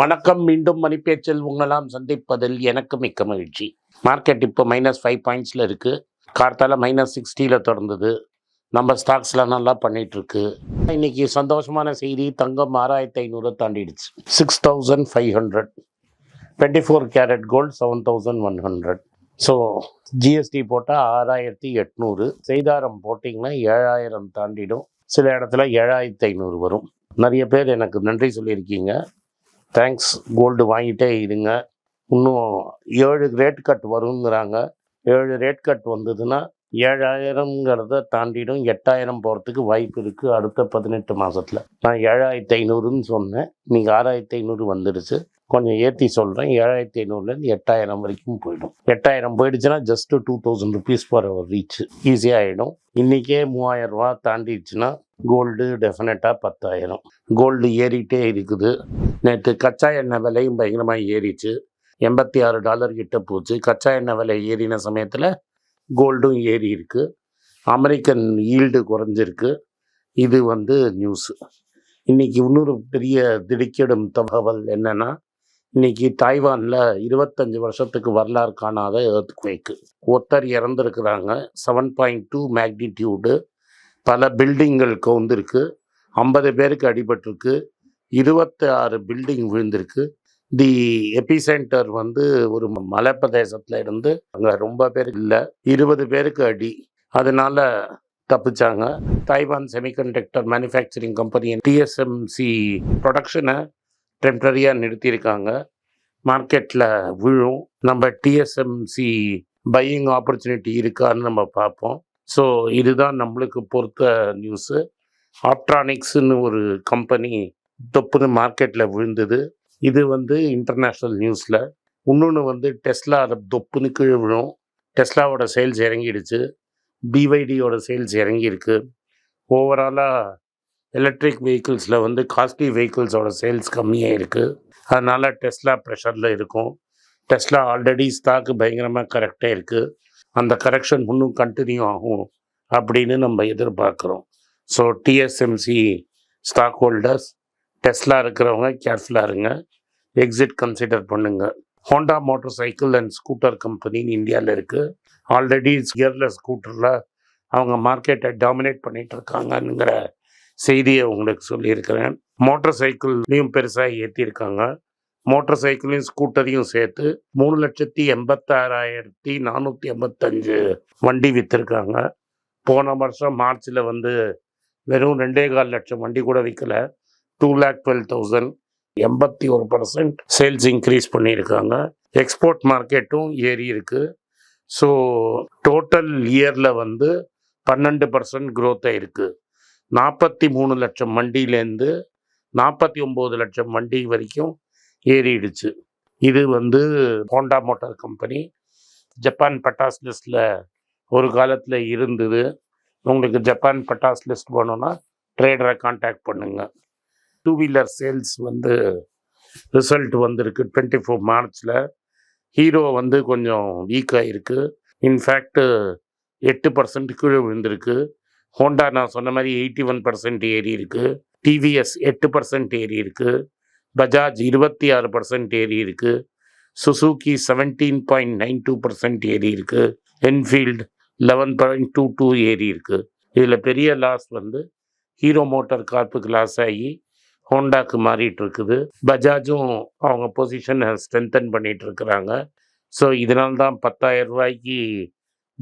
வணக்கம் மீண்டும் மணிப்பேச்சில் உங்களாம் சந்திப்பதில் எனக்கு மிக்க மகிழ்ச்சி. மார்க்கெட் இப்போ மைனஸ் ஃபைவ் பாயிண்ட்ஸில் இருக்குது கார்த்தால மைனஸ் சிக்ஸ்டியில் தொடர்ந்தது. நம்ம ஸ்டாக்ஸ்லாம் நல்லா பண்ணிகிட்ருக்கு இன்றைக்கி இன்னைக்கு சந்தோஷமான செய்தி தங்கம் ஆறாயிரத்தி ஐநூறு தாண்டிடுச்சு. Six thousand five hundred twenty four carat gold seven thousand one hundred so GST போட்டால் ஆறாயிரத்தி எட்நூறு. செய்தாரம் போட்டிங்கன்னா ஏழாயிரம் தாண்டிடும். சில இடத்துல ஏழாயிரத்தி ஐநூறு வரும். நிறைய பேர் எனக்கு நன்றி சொல்லியிருக்கீங்க. தேங்க்ஸ் கோல்டு வாங்கிட்டே இருங்க. இன்னும் ஏழு ரேட் கட் வருங்கிறாங்க. ஏழு ரேட் கட் வந்ததுன்னா ஏழாயிரங்கிறத தாண்டிடும். எட்டாயிரம் போகிறதுக்கு வாய்ப்பு இருக்குது அடுத்த பதினெட்டு மாதத்தில் நான் ஏழாயிரத்தி ஐநூறுன்னு சொன்னேன். நீங்கள் ஆறாயிரத்தி ஐநூறு வந்துடுச்சு. கொஞ்சம் ஏற்றி சொல்கிறேன் ஏழாயிரத்தி ஐநூறுலேருந்து எட்டாயிரம் வரைக்கும் போயிடும். எட்டாயிரம் போயிடுச்சுன்னா just two thousand rupees for our reach ஈஸியாக ஆகிடும் இன்றைக்கே மூவாயிரம் ரூபா தாண்டிடுச்சுன்னா கோல்டு டெஃபினட்டாக பத்தாயிரம். கோல்டு ஏறிட்டே இருக்குது. நேற்று கச்சா எண்ணெய் விலையும் பயங்கரமாக ஏறிச்சு. எண்பத்தி ஆறு டாலர் கிட்ட போச்சு. கச்சா எண்ணெய் விலை ஏறின சமயத்தில் கோல்டும் ஏறி இருக்கு. அமெரிக்கன் ஈல்டு குறைஞ்சிருக்கு. இது வந்து நியூஸு இன்றைக்கி இன்னொரு பெரிய திடுக்கிடும் தகவல் என்னென்னா இன்றைக்கி தாய்வானில் இருபத்தஞ்சு வருஷத்துக்கு வரலாறு காணாத எர்த்குவேக்கு ஒருத்தர் இறந்துருக்குறாங்க. செவன் பாயிண்ட் டூ மேக்னிடியூடு பல பில்டிங்கள் கவுந்திருக்கு ஐம்பது பேருக்கு அடிபட்டிருக்கு. இருபத்தி ஆறு பில்டிங் விழுந்திருக்கு. தி எபிசென்டர் வந்து ஒரு மலை பிரதேசத்தில் இருந்து அங்கே ரொம்ப பேர் இல்லை. இருபது பேருக்கு அடி. அதனால தப்பிச்சாங்க. Taiwan semiconductor manufacturing company TSMC ப்ரொடக்ஷனை டெம்பரரியாக நிறுத்தியிருக்காங்க. மார்க்கெட்டில் விழும். நம்ம டிஎஸ்எம்சி பையிங் ஆப்பர்ச்சுனிட்டி இருக்கான்னு நம்ம பார்ப்போம். ஸோ இதுதான் நம்மளுக்கு பொறுத்த நியூஸு ஆப்ட்ரானிக்ஸ்னு ஒரு கம்பெனி தொப்புன்னு மார்க்கெட்டில் விழுந்தது. இது வந்து இன்டர்நேஷ்னல் நியூஸில் இன்னொன்று வந்து டெஸ்லா தொப்புன்னு கீழே விழும். டெஸ்லாவோட சேல்ஸ் இறங்கிடுச்சு. பிவைடியோட சேல்ஸ் இறங்கியிருக்கு. ஓவராலாக எலக்ட்ரிக் வெஹிக்கிள்ஸில் வந்து காஸ்ட்லி வெஹிக்கிள்ஸோட சேல்ஸ் கம்மியாக இருக்குது அதனால் டெஸ்லா ப்ரெஷரில் இருக்கும். டெஸ்லா ஆல்ரெடி ஸ்டாக்கு பயங்கரமாக கரெக்டாக இருக்குது கரெக்ஷன் இன்னும் கண்டினியூ ஆகும் அப்படின்னு நம்ம எதிர்பார்க்குறோம். So TSMC stock holders Tesla இருக்கிறவங்க கேர்ஃபுல்லாக இருங்க. எக்ஸிட் கன்சிடர் பண்ணுங்க. Honda motor cycle and scooter கம்பெனின்னு இந்தியாவில் இருக்குது ஆல்ரெடி கியர்லெஸ் ஸ்கூட்டரில் அவங்க மார்க்கெட்டை டாமினேட் பண்ணிகிட்டு இருக்காங்கங்கிற செய்தியை உங்களுக்கு சொல்லியிருக்கிறேன். மோட்டர் சைக்கிள்லையும் பெருசாக ஏற்றிருக்காங்க மோட்டார் சைக்கிளையும் ஸ்கூட்டரையும் சேர்த்து மூணு லட்சத்தி எண்பத்தாறாயிரத்தி நானூற்றி எண்பத்தஞ்சு வண்டி விற்றுருக்காங்க போன வருஷம் மார்ச்சில் வந்து வெறும் ரெண்டே கால் லட்சம் வண்டி கூட விற்கல டூ லேக் டுவெல் தௌசண்ட் எண்பத்தி ஒரு பர்சன்ட் சேல்ஸ் இன்க்ரீஸ் பண்ணியிருக்காங்க. எக்ஸ்போர்ட் மார்க்கெட்டும் ஏறி இருக்குது ஸோ டோட்டல் இயரில் வந்து பன்னெண்டு பர்சன்ட் க்ரோத்தாக இருக்குது நாற்பத்தி மூணு லட்சம் வண்டியிலேருந்து நாற்பத்தி ஒம்பது லட்சம் வண்டி வரைக்கும் ஏறிடுச்சு. இது வந்து ஹோண்டா மோட்டார் கம்பெனி. ஜப்பான் பட்டாஸ் லிஸ்ட்டில் ஒரு காலத்தில் இருந்தது. உங்களுக்கு ஜப்பான் பட்டாஸ் லிஸ்ட் போகணுன்னா ட்ரேடரை காண்டாக்ட் பண்ணுங்கள் டூ வீலர் சேல்ஸ் வந்து ரிசல்ட் வந்திருக்கு டுவெண்ட்டி ஃபோர் மார்ச்சில் ஹீரோ வந்து கொஞ்சம் வீக்காக இருக்குது இன்ஃபேக்ட் எட்டு பர்சன்ட் கீழே விழுந்திருக்கு. ஹோண்டா நான் சொன்ன மாதிரி எயிட்டி ஒன் பர்சன்ட் ஏறி இருக்குது டிவிஎஸ் எட்டு பர்சன்ட் ஏறி இருக்குது பஜாஜ் இருபத்தி ஆறு பர்சன்ட் ஏறி இருக்கு. Suzuki seventeen point nine two percent ஏறி இருக்கு. Enfield eleven point two two ஏறி இருக்கு. இதில் பெரிய லாஸ் வந்து ஹீரோ மோட்டார் கார்ப்புக்கு லாஸ் ஆகி ஹோண்டாக்கு மாறிட்டு இருக்குது. பஜாஜும் அவங்க பொசிஷனை ஸ்ட்ரென்தன் பண்ணிட்டு இருக்கிறாங்க. ஸோ இதனால்தான் பத்தாயிரம் ரூபாய்க்கு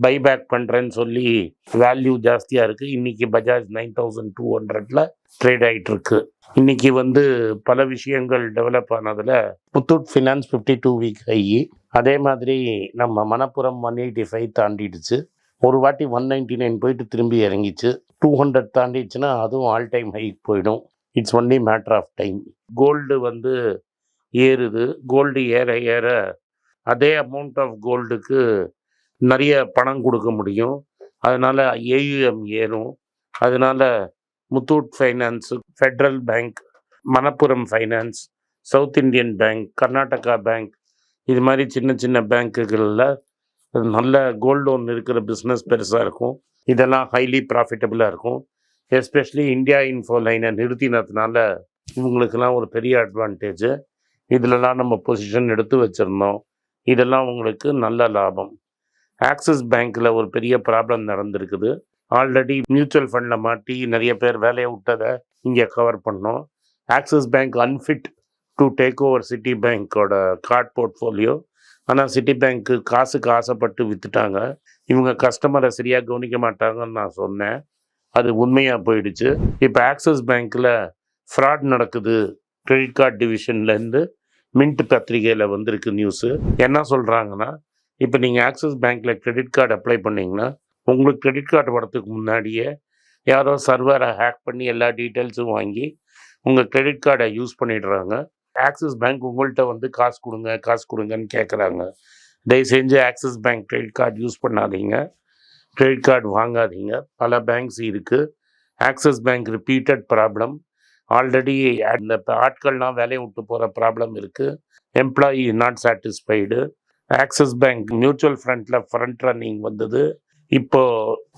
பைபேக் பண்ணுறேன்னு சொல்லி வேல்யூ ஜாஸ்தியாக இருக்குது இன்றைக்கி பஜாஜ் நைன் தௌசண்ட் டூ ஹண்ட்ரடில் ட்ரேட் ஆகிட்டு இருக்கு இன்றைக்கி வந்து பல விஷயங்கள் develop ஆனதில் Muthoot finance fifty two week ஆகி அதே மாதிரி நம்ம மணப்புரம் ஒன் எயிட்டி ஃபைவ் தாண்டிடுச்சு. ஒரு வாட்டி ஒன் நைன்டி நைன் போயிட்டு திரும்பி இறங்கிச்சு. டூ ஹண்ட்ரட் தாண்டிடுச்சுன்னா அதுவும் ஆல் டைம் ஹைக் போயிடும். It's only matter of time gold வந்து ஏறுது. கோல்டு ஏற ஏற அதே அமௌண்ட் ஆஃப் கோல்டுக்கு நிறைய பணம் கொடுக்க முடியும். அதனால் ஏயுஎம் ஏறும். அதனால் Muthoot Finance Federal Bank Manappuram Finance South Indian Bank Karnataka Bank இது மாதிரி சின்ன சின்ன பேங்க்குகளில் நல்ல கோல்டு லோன் இருக்கிற பிஸ்னஸ் பெருசாக இருக்கும். இதெல்லாம் ஹைலி ப்ராஃபிட்டபுளாக இருக்கும். எஸ்பெஷலி இந்தியா இன்ஃபோ லைனை நிறுத்தினதுனால இவங்களுக்கெல்லாம் ஒரு பெரிய அட்வான்டேஜ். இதிலலாம் நம்ம பொசிஷன் எடுத்து வச்சுருந்தோம். இதெல்லாம் உங்களுக்கு நல்ல லாபம். ஆக்சிஸ் பேங்க்கில் ஒரு பெரிய ப்ராப்ளம் நடந்திருக்குது. ஆல்ரெடி மியூச்சுவல் ஃபண்டில் மாட்டி நிறைய பேர் வேலையை விட்டதை இங்கே கவர் பண்ணோம். Axis Bank unfit to take over Citi பேங்க்கோட card portfolio ஆனால் சிட்டி பேங்க்கு காசுக்கு ஆசைப்பட்டு விற்றுட்டாங்க இவங்க கஸ்டமரை சரியாக கவனிக்க மாட்டாங்கன்னு நான் சொன்னேன். அது உண்மையாக போயிடுச்சு. இப்போ ஆக்சிஸ் பேங்க்கில் ஃப்ராட் நடக்குது. கிரெடிட் கார்டு டிவிஷன்லேருந்து மின்ட் பத்திரிகையில் வந்திருக்கு நியூஸு என்ன சொல்கிறாங்கன்னா இப்போ நீங்கள் ஆக்சிஸ் பேங்க்கில் கிரெடிட் கார்டு அப்ளை பண்ணிங்கன்னா உங்களுக்கு கிரெடிட் கார்டு வரத்துக்கு முன்னாடியே யாரோ சர்வரை ஹேக் பண்ணி எல்லா டீட்டெயில்ஸும் வாங்கி உங்கள் கிரெடிட் கார்டை யூஸ் பண்ணிடுறாங்க. ஆக்சிஸ் பேங்க் உங்கள்கிட்ட வந்து காசு கொடுங்க காசு கொடுங்கன்னு கேட்குறாங்க தயவு செஞ்சு Axis Bank credit card use பண்ணாதீங்க. கிரெடிட் கார்டு வாங்காதீங்க. பல பேங்க்ஸ் இருக்குது Axis Bank repeated problem already அந்த ஆட்கள்லாம் வேலையை விட்டு போகிற ப்ராப்ளம் இருக்குது employee not satisfied Axis Bank mutual ஃபண்டில் ஃப்ரண்ட் ரன்னிங் வந்தது. இப்போ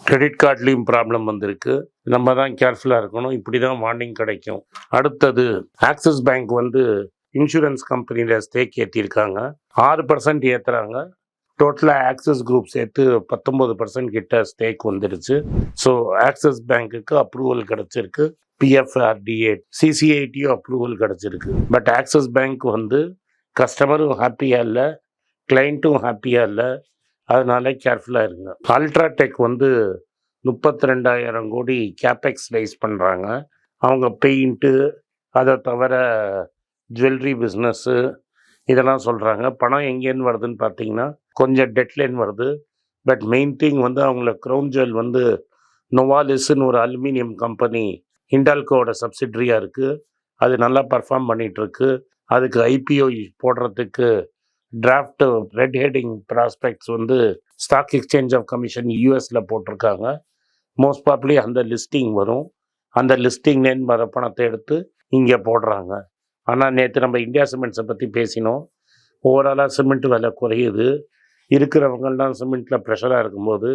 கிரெடிட் கார்ட்லேயும் ப்ராப்ளம் வந்திருக்கு. நம்ம தான் கேர்ஃபுல்லாக இருக்கணும். இப்படி தான் வார்னிங் கிடைக்கும். அடுத்தது ஆக்சிஸ் பேங்க் வந்து இன்சூரன்ஸ் கம்பெனியில் ஸ்டேக் ஏற்றிருக்காங்க ஆறு பர்சன்ட் ஏற்றுறாங்க டோட்டலாக ஆக்சிஸ் குரூப் சேர்த்து பத்தொம்போது பர்சன்ட் கிட்ட ஸ்டேக் வந்துடுச்சு ஸோ ஆக்சிஸ் பேங்க்குக்கு அப்ரூவல் கிடச்சிருக்கு. பிஎஃப்ஆர்டிஏ சிசிஐடியும் அப்ரூவல் கிடச்சிருக்கு. பட் ஆக்சிஸ் பேங்க் வந்து கஸ்டமரும் ஹாப்பியாக இல்லை. கிளைண்ட்டும் ஹாப்பியாக இல்லை. அதனால கேர்ஃபுல்லாக இருங்க. அல்ட்ராடெக் வந்து முப்பத்தி ரெண்டாயிரம் கோடி கேபெக்ஸ் ரைஸ் பண்ணுறாங்க அவங்க பெயிண்ட்டு அதை தவிர ஜுவல்லரி பிஸ்னஸ்ஸு இதெல்லாம் சொல்கிறாங்க பணம் எங்கேன்னு வருதுன்னு பார்த்தீங்கன்னா கொஞ்சம் டெட்லைன் வருது. பட் மெயின் திங் வந்து அவங்கள க்ரௌன் ஜுவல் வந்து நொவாலிஸ்ன்னு ஒரு அலுமினியம் கம்பெனி இண்டால்கோவோட சப்சிட்ரியாக இருக்குது அது நல்லா பர்ஃபார்ம் பண்ணிகிட்ருக்கு அதுக்கு ஐபிஓ போடுறதுக்கு டிராஃப்ட் ரெட் ஹெட்டிங் ப்ராஸ்பெக்ட்ஸ் வந்து ஸ்டாக் எக்ஸ்சேஞ்ச் ஆஃப் கமிஷன் யூஎஸில் போட்டிருக்காங்க. மோஸ்ட் ப்ராப்ளி அந்த லிஸ்டிங் வரும். அந்த லிஸ்டிங் நேம் வர பணத்தை எடுத்து இங்கே போடுறாங்க. ஆனால் நேற்று நம்ம இந்தியா சிமெண்ட்ஸை பற்றி பேசினோம். ஓவராலாக சிமெண்ட் விலை குறையுது. இருக்கிறவங்கள்லாம் சிமெண்ட்டில் ப்ரெஷராக இருக்கும்போது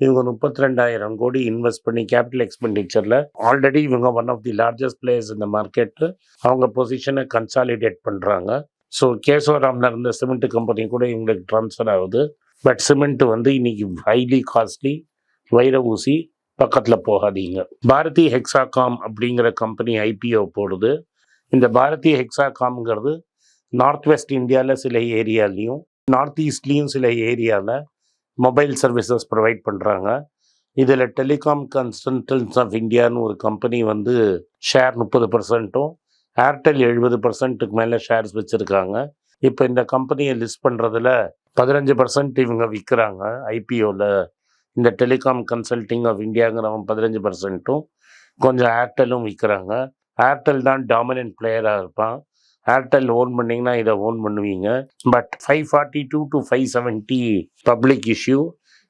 இவங்க முப்பத்தி ரெண்டாயிரம் கோடி இன்வெஸ்ட் பண்ணி கேபிட்டல் எக்ஸ்பெண்டிச்சரில் ஆல்ரெடி இவங்க one of the largest players இந்த மார்க்கெட்டு அவங்க பொசிஷனை கன்சாலிடேட் பண்ணுறாங்க ஸோ கேசவராமில் இருந்த சிமெண்ட் கம்பெனி கூட இவங்களுக்கு ட்ரான்ஸ்ஃபர் ஆகுது. பட் சிமெண்ட் வந்து இன்னைக்கு ஹைலி காஸ்ட்லி வைர ஊசி பக்கத்தில் போகாதீங்க. பாரதி ஹெக்ஸாகாம் அப்படிங்கிற கம்பெனி ஐபிஓ போடுது. இந்த பாரதி ஹெக்ஸாகாம்ங்கிறது நார்த் வெஸ்ட் இந்தியாவில் சில ஏரியாலையும் நார்த் ஈஸ்ட்லேயும் சில ஏரியாவில் மொபைல் சர்வீசஸ் ப்ரொவைட் பண்ணுறாங்க இதில் டெலிகாம் கன்சல்டன்ஸ் ஆஃப் இந்தியான்னு ஒரு கம்பெனி வந்து ஷேர் முப்பது பர்சன்ட்டும் ஏர்டெல் எழுபது பர்சன்ட்டுக்கு மேலே ஷேர்ஸ் வச்சுருக்காங்க. இப்போ இந்த கம்பெனியை லிஸ்ட் பண்ணுறதுல பதினஞ்சு பர்சன்ட் இவங்க விற்கிறாங்க ஐபிஓவில் இந்த டெலிகாம் கன்சல்டிங் ஆஃப் இந்தியாங்கிறவன் பதினஞ்சு பர்சன்ட்டும் கொஞ்சம் ஏர்டெல்லும் விற்கிறாங்க ஏர்டெல் தான் டாமினன்ட் பிளேயராக இருப்பான். ஏர்டெல் ஓன் பண்ணிங்கன்னா இதை ஓன் பண்ணுவீங்க. But five forty two to five seventy public issue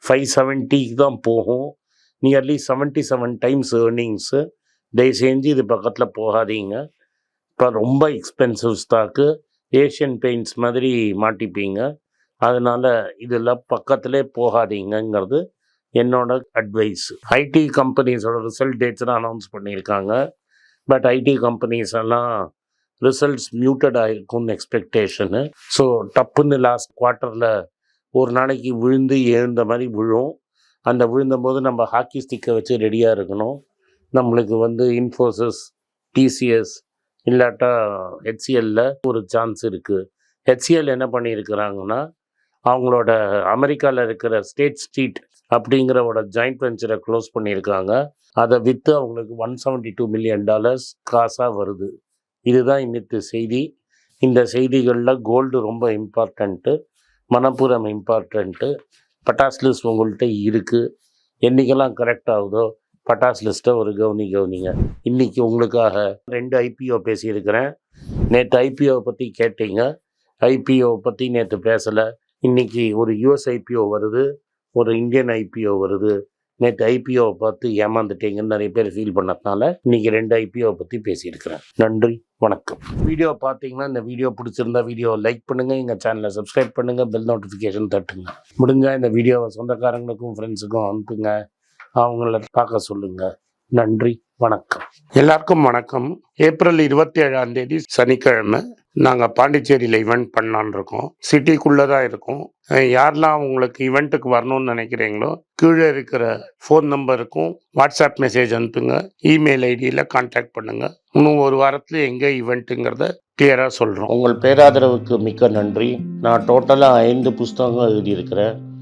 five செவன்ட்டிக்கு தான் போகும். Nearly seventy seven times earnings தயவு செஞ்சு இது பக்கத்தில் போகாதீங்க. இப்போ ரொம்ப எக்ஸ்பென்சிவ் ஸ்டாக்கு ஏஷியன் பெயிண்ட்ஸ் மாதிரி மாட்டிப்பீங்க. அதனால் இதெல்லாம் பக்கத்திலே போகாதீங்கங்கிறது என்னோட அட்வைஸ் ஐடி கம்பெனிஸோட ரிசல்ட் டேட்ஸ்லாம் அனௌன்ஸ் பண்ணியிருக்காங்க. பட் ஐடி கம்பெனிஸ் எல்லாம் ரிசல்ட்ஸ் மியூட்டட் ஆகிருக்கும்னு எக்ஸ்பெக்டேஷனு ஸோ டப்புன்னு லாஸ்ட் குவார்ட்டரில் ஒரு நாளைக்கு விழுந்து எழுந்த மாதிரி விழும். அந்த விழுந்தபோது நம்ம ஹாக்கி ஸ்டிக்கை வச்சு ரெடியாக இருக்கணும். நம்மளுக்கு வந்து இன்ஃபோசிஸ் டிசிஎஸ் இல்லாட்டா ஹெச்சிஎல்ல ஒரு சான்ஸ் இருக்குது ஹெச்சிஎல் என்ன பண்ணியிருக்கிறாங்கன்னா அவங்களோட அமெரிக்காவில் இருக்கிற ஸ்டேட் ஸ்ட்ரீட் அப்படிங்கிறவோட ஜாயிண்ட் வெஞ்சரை க்ளோஸ் பண்ணியிருக்காங்க. அதை விற்று அவங்களுக்கு one seventy two million dollars காசாக வருது. இதுதான் இன்னித்து செய்தி. இந்த செய்திகளில் கோல்டு ரொம்ப இம்பார்ட்டண்ட்டு மணப்புரம் இம்பார்ட்டண்ட்டு பட்டாஸ்லிஸ் உங்கள்கிட்ட இருக்குது என்றைக்கெல்லாம் கரெக்ட் ஆகுதோ பட்டாஸ் லிஸ்ட்டை ஒரு கவனி கவனிங்க. இன்றைக்கி உங்களுக்காக ரெண்டு ஐபிஓ பேசியிருக்கிறேன். நேற்று ஐபிஓவை பற்றி கேட்டீங்க. ஐபிஓவை பற்றி நேற்று பேசலை. இன்றைக்கி ஒரு யூஎஸ் ஐபிஓ வருது ஒரு இந்தியன் ஐபிஓ வருது. நேற்று ஐபிஓவை பார்த்து ஏமாந்துட்டீங்கன்னு நிறைய பேர் ஃபீல் பண்ணதுனால இன்றைக்கி ரெண்டு ஐபிஓவை பற்றி பேசியிருக்கிறேன். நன்றி வணக்கம். வீடியோ பார்த்தீங்கன்னா இந்த வீடியோ பிடிச்சிருந்தா வீடியோ லைக் பண்ணுங்கள் எங்கள் சேனலை சப்ஸ்கிரைப் பண்ணுங்கள் பெல் நோட்டிஃபிகேஷன் தட்டுங்க. முடிஞ்சால் இந்த வீடியோவை சொந்தக்காரங்களுக்கும் ஃப்ரெண்ட்ஸுக்கும் அனுப்புங்க. அவங்கள பார்க்க சொல்லுங்கள் நன்றி வணக்கம். எல்லாருக்கும் வணக்கம். ஏப்ரல் இருபத்தி ஏழாம் தேதி சனிக்கிழமை நாங்கள் பாண்டிச்சேரியில் ஈவெண்ட் பண்ணலான்னு இருக்கோம். சிட்டிக்குள்ளே தான் இருக்கோம் யாரெல்லாம் உங்களுக்கு ஈவெண்ட்டுக்கு வரணும்னு நினைக்கிறீங்களோ கீழே இருக்கிற ஃபோன் நம்பருக்கும் வாட்ஸ்அப் மெசேஜ் அனுப்புங்க. இமெயில் ஐடியில் கான்டாக்ட் பண்ணுங்கள் இன்னும் ஒரு வாரத்தில் எங்கே ஈவெண்ட்டுங்கிறத கிளியராக சொல்கிறோம் உங்கள் பேராதரவுக்கு மிக்க நன்றி. நான் டோட்டலாக ஐந்து புஸ்தகங்கள் எழுதியிருக்கிறேன்.